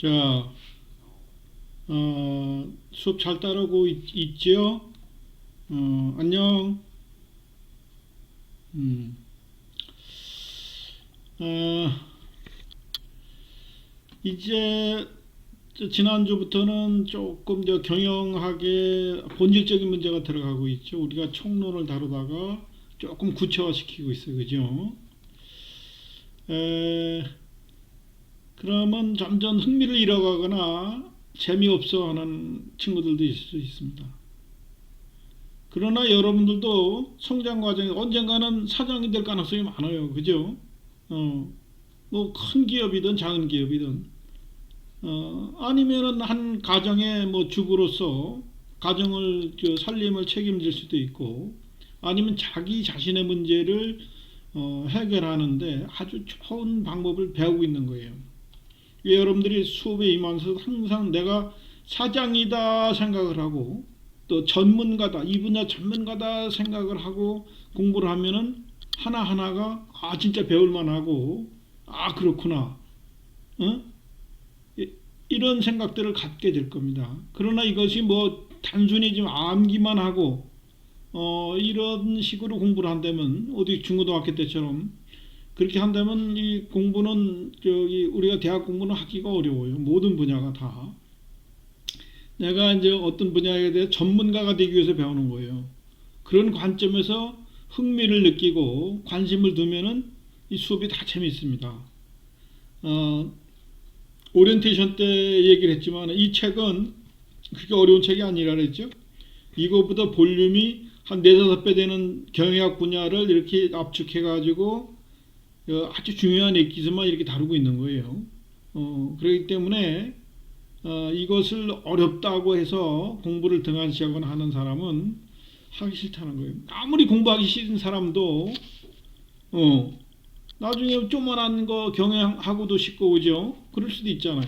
자, 어, 수업 잘 따르고 있, 있지요? 어, 안녕. 음. 어, 이제 저 지난주부터는 조금 더 경영학의 본질적인 문제가 들어가고 있죠. 우리가 총론을 다루다가 조금 구체화시키고 있어요. 그죠? 에, 그러면 점점 흥미를 잃어가거나 재미없어 하는 친구들도 있을 수 있습니다. 그러나 여러분들도 성장 과정에 언젠가는 사장이 될 가능성이 많아요. 그죠? 어, 뭐 큰 기업이든 작은 기업이든 어, 아니면은 한 가정의 뭐 주부로서 가정을 저 살림을 책임질 수도 있고 아니면 자기 자신의 문제를 어, 해결하는데 아주 좋은 방법을 배우고 있는 거예요. 예, 여러분들이 수업에 임하면서 항상 내가 사장이다 생각을 하고 또 전문가다 이 분야 전문가다 생각을 하고 공부를 하면은 하나 하나가 아 진짜 배울 만하고 아 그렇구나 어? 이- 이런 생각들을 갖게 될 겁니다. 그러나 이것이 뭐 단순히 좀 암기만 하고 어 이런 식으로 공부를 한다면 어디 중고등학교 때처럼 그렇게 한다면 이 공부는 저기 우리가 대학 공부는 하기가 어려워요. 모든 분야가 다. 내가 이제 어떤 분야에 대해 전문가가 되기 위해서 배우는 거예요. 그런 관점에서 흥미를 느끼고 관심을 두면은 이 수업이 다 재미있습니다. 어, 오리엔테이션 때 얘기를 했지만 이 책은 그렇게 어려운 책이 아니라 그랬죠. 이거보다 볼륨이 한 네다섯 배 되는 경영학 분야를 이렇게 압축해 가지고 어, 아주 중요한 액기스만 이렇게 다루고 있는 거예요. 어, 그렇기 때문에 어, 이것을 어렵다고 해서 공부를 등한시하거나 하는 사람은 하기 싫다는 거예요. 아무리 공부하기 싫은 사람도 어, 나중에 조그만한 거 경영하고도 싶고 그죠? 그럴 수도 있잖아요.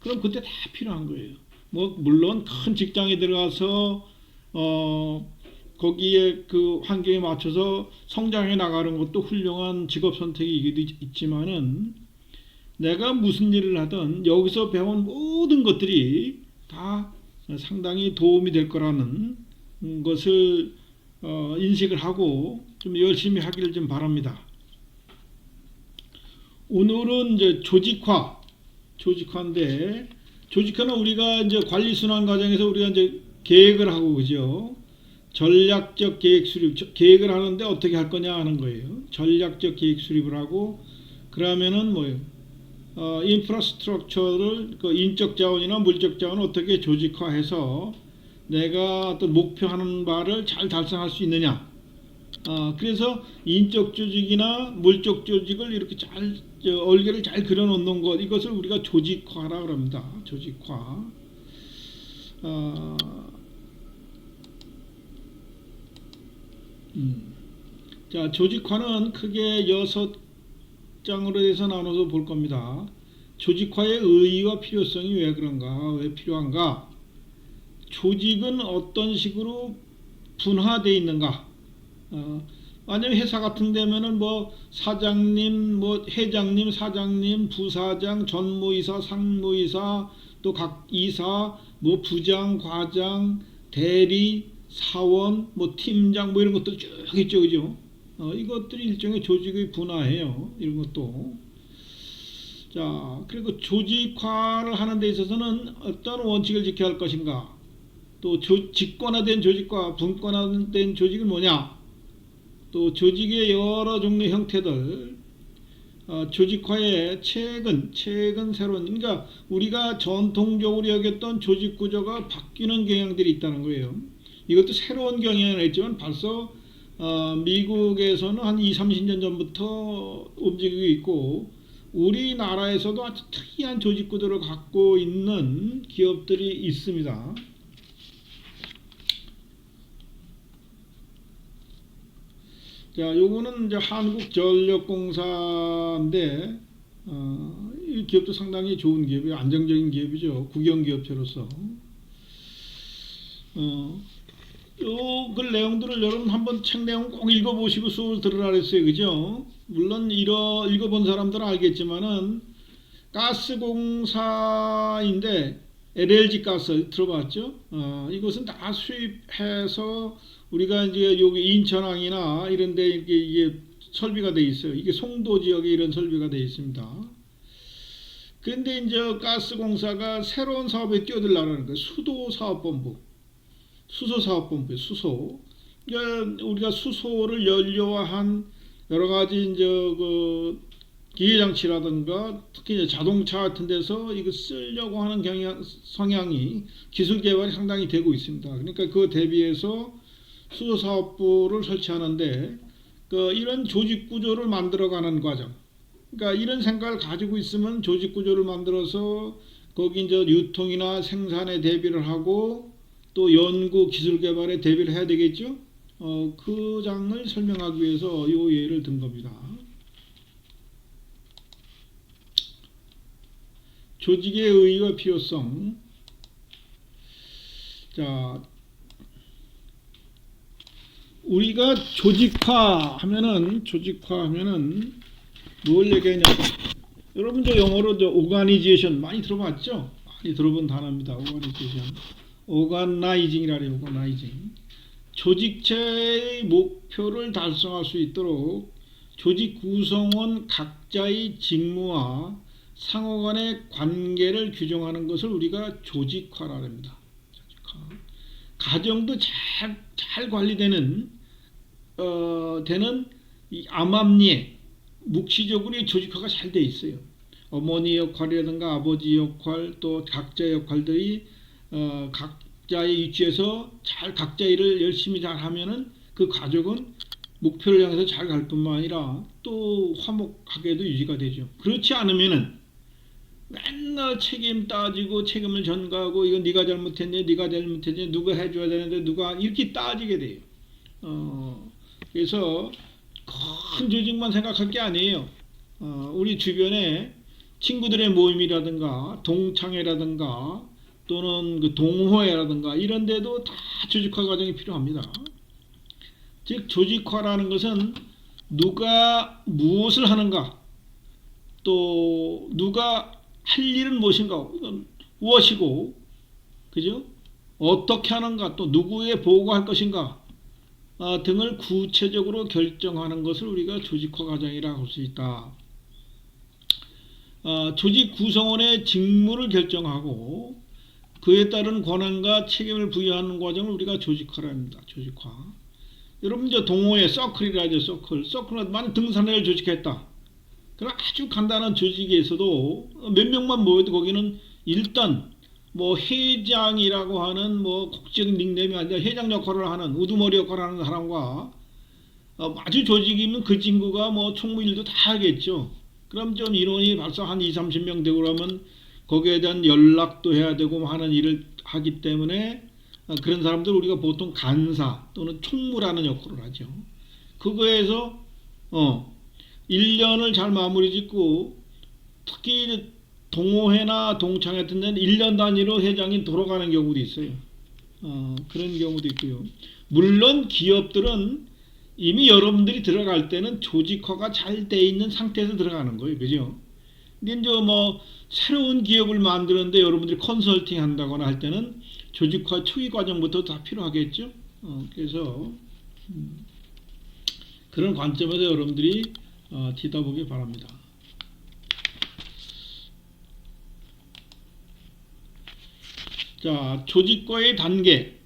그럼 그때 다 필요한 거예요. 뭐 물론 큰 직장에 들어가서 어 거기에 그 환경에 맞춰서 성장해 나가는 것도 훌륭한 직업 선택이기도 있- 있지만은 내가 무슨 일을 하든 여기서 배운 모든 것들이 다 상당히 도움이 될 거라는 것을 어, 인식을 하고 좀 열심히 하기를 좀 바랍니다. 오늘은 이제 조직화, 조직화인데 조직화는 우리가 이제 관리 순환 과정에서 우리가 이제 계획을 하고 그죠? 전략적 계획 수립, 저- 계획을 하는데 어떻게 할 거냐 하는 거예요. 전략적 계획 수립을 하고 그러면은 뭐예요? 어, 인프라스트럭처를 그 인적 자원이나 물적 자원을 어떻게 조직화해서 내가 어떤 목표하는 바를 잘 달성할 수 있느냐. 어, 그래서 인적 조직이나 물적 조직을 이렇게 잘 저, 얼개를 잘 그려놓는 것 이것을 우리가 조직화라 그럽니다. 조직화. 어, 음. 자, 조직화는 크게 여섯 장으로 해서 나눠서 볼 겁니다. 조직화의 의의와 필요성이 왜 그런가? 왜 필요한가? 조직은 어떤 식으로 분화되어 있는가? 어, 만약에 회사 같은 데면은 뭐 사장님, 뭐 회장님, 사장님, 부사장, 전무이사, 상무이사, 또 각 이사, 뭐 부장, 과장, 대리, 사원, 뭐 팀장, 뭐 이런 것들 쭉 있죠, 그죠? 어, 이것들이 일종의 조직의 분화예요. 이런 것도. 자, 그리고 조직화를 하는 데 있어서는 어떤 원칙을 지켜야 할 것인가? 또 조, 직권화된 조직과 분권화된 조직은 뭐냐? 또 조직의 여러 종류 형태들, 어, 조직화의 최근, 최근 새로운, 그러니까 우리가 전통적으로 여겼던 조직 구조가 바뀌는 경향들이 있다는 거예요. 이것도 새로운 경향은 있지만 벌써 어, 미국에서는 한 2, 30년 전부터 움직이고 있고 우리나라에서도 아주 특이한 조직 구조를 갖고 있는 기업들이 있습니다. 자, 요거는 이제 한국전력공사인데 어, 이 기업도 상당히 좋은 기업이에요. 안정적인 기업이죠. 국영기업체로서. 어, 요그 내용들을 여러분 한번 책 내용 꼭 읽어보시고 수업을 들으라 그랬어요. 그죠? 물론 이러 읽어본 사람들은 알겠지만은 가스공사인데 LLG 가스 들어봤죠? 어, 이것은 다 수입해서 우리가 이제 여기 인천항이나 이런 데 이게, 이게 설비가 돼 있어요. 이게 송도 지역에 이런 설비가 돼 있습니다. 근데 이제 가스공사가 새로운 사업에 뛰어들라는 거예요. 수도 사업본부, 수소 사업본부, 수소. 그러니까 우리가 수소를 연료화한 여러 가지 이제 그 기계 장치라든가 특히 이제 자동차 같은 데서 이거 쓰려고 하는 경향 성향이 기술 개발이 상당히 되고 있습니다. 그러니까 그 대비해서 수소 사업부를 설치하는데 그 이런 조직 구조를 만들어가는 과정. 그러니까 이런 생각을 가지고 있으면 조직 구조를 만들어서 거기 이제 유통이나 생산에 대비를 하고 또 연구 기술 개발에 대비를 해야 되겠죠. 어, 그 장을 설명하기 위해서 이 예를 든 겁니다. 조직의 의의와 필요성. 자, 우리가 조직화 하면은 조직화 하면은 뭘 얘기하냐? 여러분 저 영어로 저 오가니제이션 많이 들어봤죠? 많이 들어본 단어입니다. 오가니제이션. 오가나이징이라 해요. 오가나이징. 조직체의 목표를 달성할 수 있도록 조직 구성원 각자의 직무와 상호 간의 관계를 규정하는 것을 우리가 조직화라 합니다. 조직화. 가정도 잘, 잘 관리되는 어, 되는 이 암암리에 묵시적으로 이 조직화가 잘 돼 있어요. 어머니 역할이라든가 아버지 역할 또 각자 역할들이 어, 각자의 위치에서 잘 각자 일을 열심히 잘 하면은 그 가족은 목표를 향해서 잘 갈 뿐만 아니라 또 화목하게도 유지가 되죠. 그렇지 않으면은 맨날 책임 따지고 책임을 전가하고 이건 네가 잘못했니 네가 잘못했니 누가 해줘야 되는데 누가 이렇게 따지게 돼요. 어, 그래서 큰 조직만 생각할 게 아니에요. 어, 우리 주변에 친구들의 모임이라든가 동창회라든가 또는 그 동호회라든가 이런 데도 다 조직화 과정이 필요합니다. 즉 조직화라는 것은 누가 무엇을 하는가 또 누가 할 일은 무엇인가 무엇이고 그죠? 어떻게 하는가 또 누구에 보고할 것인가 아, 등을 구체적으로 결정하는 것을 우리가 조직화 과정이라고 할 수 있다. 아, 조직 구성원의 직무를 결정하고 그에 따른 권한과 책임을 부여하는 과정을 우리가 조직화라 합니다. 조직화. 여러분 저 동호회 서클이라 하죠. 서클. 서클만 등산회를 조직했다. 그런 아주 간단한 조직에서도 몇 명만 모여도 거기는 일단 뭐 회장이라고 하는 뭐 국적인 닉네임이 아니라 회장 역할을 하는 우두머리 역할을 하는 사람과 어, 아주 조직이면 그 친구가 뭐 총무 일도 다 하겠죠. 그럼 좀 인원이 벌써 한 2, 30명 되고 그러면 거기에 대한 연락도 해야 되고 뭐 하는 일을 하기 때문에 어, 그런 사람들 우리가 보통 간사 또는 총무라는 역할을 하죠. 그거에서 어 1년을 잘 마무리 짓고 특히 동호회나 동창회 같은 데는 1년 단위로 회장이 돌아가는 경우도 있어요. 어, 그런 경우도 있고요. 물론 기업들은 이미 여러분들이 들어갈 때는 조직화가 잘 돼 있는 상태에서 들어가는 거예요. 그죠? 이제 뭐 새로운 기업을 만드는데 여러분들이 컨설팅 한다거나 할 때는 조직화 초기 과정부터 다 필요하겠죠. 어, 그래서 음, 그런 관점에서 여러분들이 어, 뒤다보기 바랍니다. 자, 조직과의 단계.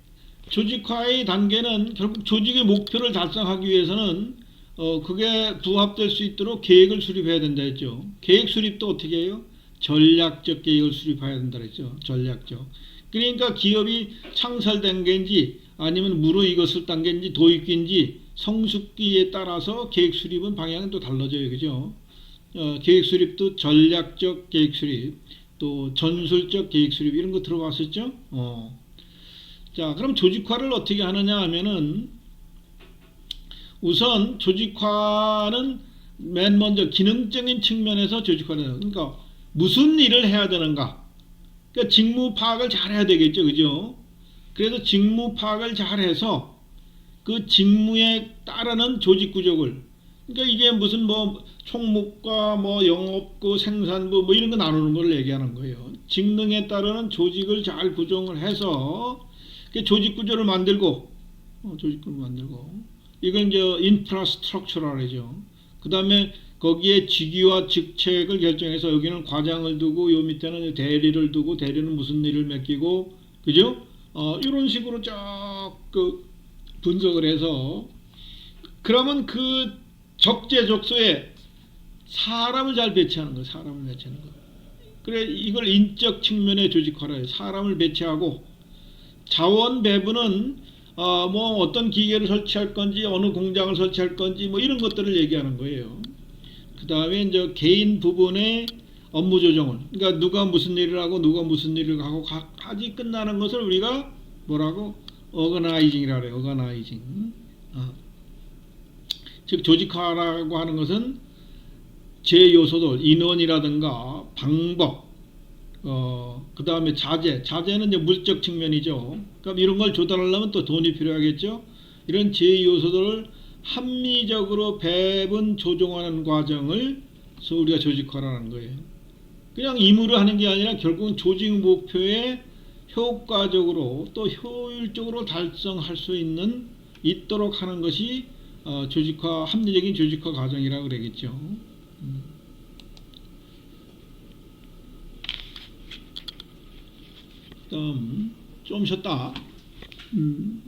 조직화의 단계는 결국 조직의 목표를 달성하기 위해서는 어, 그게 부합될 수 있도록 계획을 수립해야 된다 했죠. 계획 수립도 어떻게 해요? 전략적 계획을 수립해야 된다 했죠. 전략적. 그러니까 기업이 창설된 게인지 아니면 무르익었을 단계인지 도입기인지 성숙기에 따라서 계획 수립은 방향은 또 달라져요. 그죠? 어, 계획 수립도 전략적 계획 수립, 또 전술적 계획 수립 이런 거 들어봤었죠? 어. 자, 그럼 조직화를 어떻게 하느냐 하면은 우선 조직화는 맨 먼저 기능적인 측면에서 조직화를 그러니까 무슨 일을 해야 되는가? 그러니까 직무 파악을 잘 해야 되겠죠. 그죠? 그래서 직무 파악을 잘 해서 그 직무에 따르는 조직 구조를 그러니까 이게 무슨 뭐 총무과 뭐 영업부 생산부 뭐 이런 거 나누는 걸 얘기하는 거예요. 직능에 따르는 조직을 잘 구성을 해서 그 조직 구조를 만들고 어, 조직 구조를 만들고 이걸 이제 인프라스트럭처라죠. 그 다음에 거기에 직위와 직책을 결정해서 여기는 과장을 두고 요 밑에는 대리를 두고 대리는 무슨 일을 맡기고 그죠? 어, 이런 식으로 쫙그 분석을 해서 그러면 그 적재적소에 사람을 잘 배치하는 거, 사람을 배치하는 거. 그래 이걸 인적 측면의 조직화라 해요. 사람을 배치하고 자원 배분은 어, 뭐 어떤 기계를 설치할 건지 어느 공장을 설치할 건지 뭐 이런 것들을 얘기하는 거예요. 그 다음에 이제 개인 부분의 업무 조정을 그러니까 누가 무슨 일을 하고 누가 무슨 일을 하고 까지 끝나는 것을 우리가 뭐라고 어거나이징이라 그래요. 어거나이징. 어. 즉 조직화라고 하는 것은 제 요소들 인원이라든가 방법 어, 그 다음에 자재, 자재는 이제 물적 측면이죠. 그럼 이런 걸 조달하려면 또 돈이 필요하겠죠. 이런 제 요소들을 합리적으로 배분 조정하는 과정을 우리가 조직화라는 거예요. 그냥 임의로 하는 게 아니라 결국은 조직 목표에 효과적으로 또 효율적으로 달성할 수 있는 있도록 하는 것이 어, 조직화 합리적인 조직화 과정이라고 그러겠죠. 음. 다음 좀 쉬었다. 음,